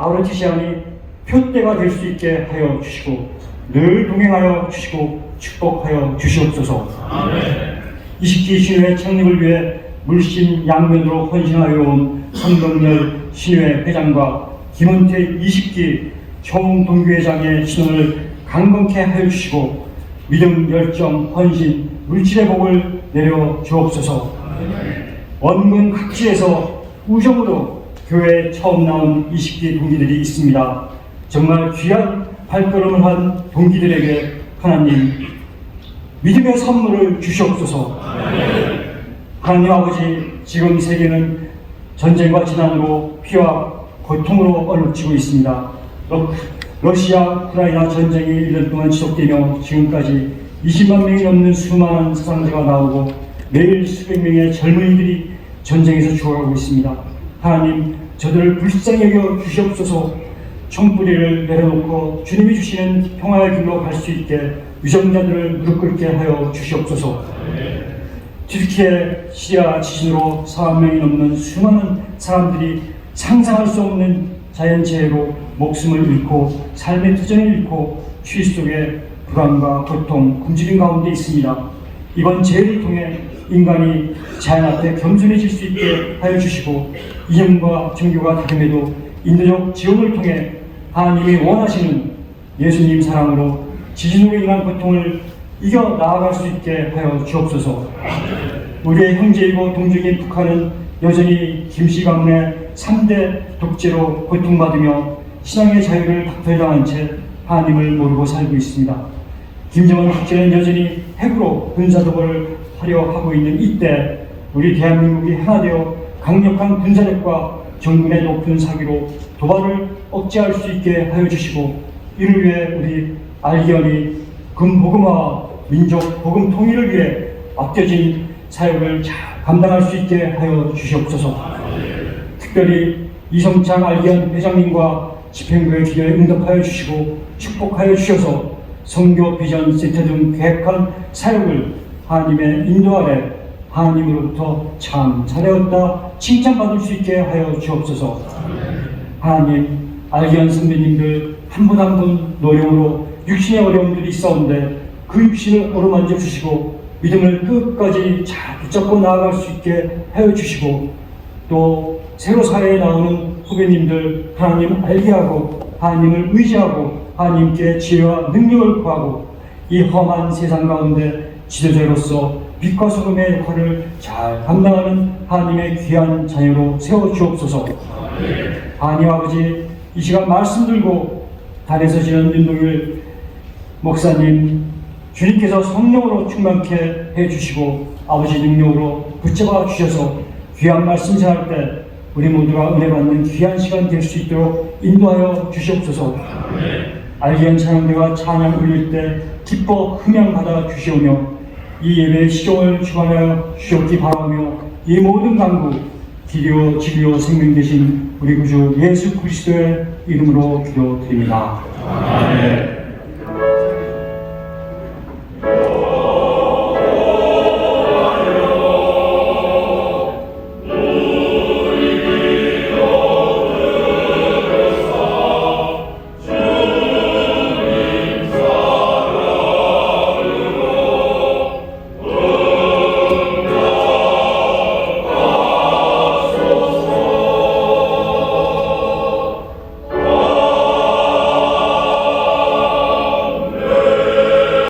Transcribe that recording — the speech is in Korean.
아우르티시안이 표대가 될 수 있게 하여 주시고 늘 동행하여 주시고 축복하여 주시옵소서. 20기 신회 창립을 위해 물씬 양면으로 헌신하여 온 성동열 신회 회장과 김은태 20기 총동교회장의 신원을 강건케 하여 주시고 믿음, 열정, 헌신, 물질의 복을 내려 주옵소서. 원문 각지에서 우정으로 교회에 처음 나온 20기 동기들이 있습니다. 정말 귀한 발걸음을 한 동기들에게 하나님 믿음의 선물을 주시옵소서. 하나님 아버지, 지금 세계는 전쟁과 지난으로 피와 고통으로 얼룩지고 있습니다. 러, 러시아 우크라이나 전쟁이 1년 동안 지속되며 지금까지 20만 명이 넘는 수많은 사상자가 나오고 매일 수백 명의 젊은이들이 전쟁에서 죽어가고 있습니다. 하나님, 저들을 불쌍히 여겨 주시옵소서 총뿌리를 내려놓고 주님이 주시는 평화의 길로 갈 수 있게 유정자들을 무릎 꿇게 하여 주시옵소서. 튀르키예 시리아 지진으로 4만 명이 넘는 수많은 사람들이 상상할 수 없는 자연재해로 목숨을 잃고 삶의 도전을 잃고 추위 속에 불안과 고통, 굶주림 가운데 있습니다. 이번 재해를 통해 인간이 자연 앞에 겸손해질 수 있게 하여 주시고 이념과 종교가 다름에도 인도적 지원을 통해 하나님이 원하시는 예수님 사랑으로 지진으로 인한 고통을 이겨 나아갈 수 있게 하여 주옵소서. 우리의 형제이고 동족인 북한은 여전히 김씨 가문의 3대 독재로 고통받으며 신앙의 자유를 박탈당한 채 하나님을 모르고 살고 있습니다. 김정은 국제는 여전히 핵으로 군사도발을 하려 하고 있는 이때 우리 대한민국이 하나 되어 강력한 군사력과 정군의 높은 사기로 도발을 억제할 수 있게 하여 주시고 이를 위해 우리 알기언이 금복음화 민족 복음 통일을 위해 아껴진 사역을 잘 감당할 수 있게 하여 주시옵소서. 특별히 이성창 알기언 회장님과 집행부의 기도에 응답하여 주시고 축복하여 주셔서 성교 비전 센터 등 계획한 사역을 하나님의 인도 아래 하나님으로부터 참 잘하였다 칭찬받을 수 있게 하여 주옵소서. 하나님 알기언 선배님들 한 분 한 분 노력으로 육신의 어려움들이 있었는데 그 육신을 어루만져 주시고 믿음을 끝까지 잘 붙잡고 나아갈 수 있게 하여 주시고 또 새로 사회에 나오는 후배님들 하나님 알게 하고 하나님을 의지하고 하나님께 지혜와 능력을 구하고 이 험한 세상 가운데 지도자로서 빛과 소금의 역할을 잘 감당하는 하나님의 귀한 자녀로 세워 주옵소서. 하나님 아버지 이 시간 말씀 들고 단에서 지는 윤동일 목사님 주님께서 성령으로 충만케 해주시고 아버지 능력으로 붙잡아 주셔서 귀한 말씀 전할 때 우리 모두가 은혜 받는 귀한 시간 될 수 있도록 인도하여 주시옵소서. 알기한 찬양대가 찬양 올릴 때 기뻐 흠양 받아 주시오며 이 예배의 시종을 주관하여 주옵기 바라며 이 모든 강구 기리오 지리오 생명 되신 우리 구주 예수 그리스도의 이름으로 기도드립니다. 아멘.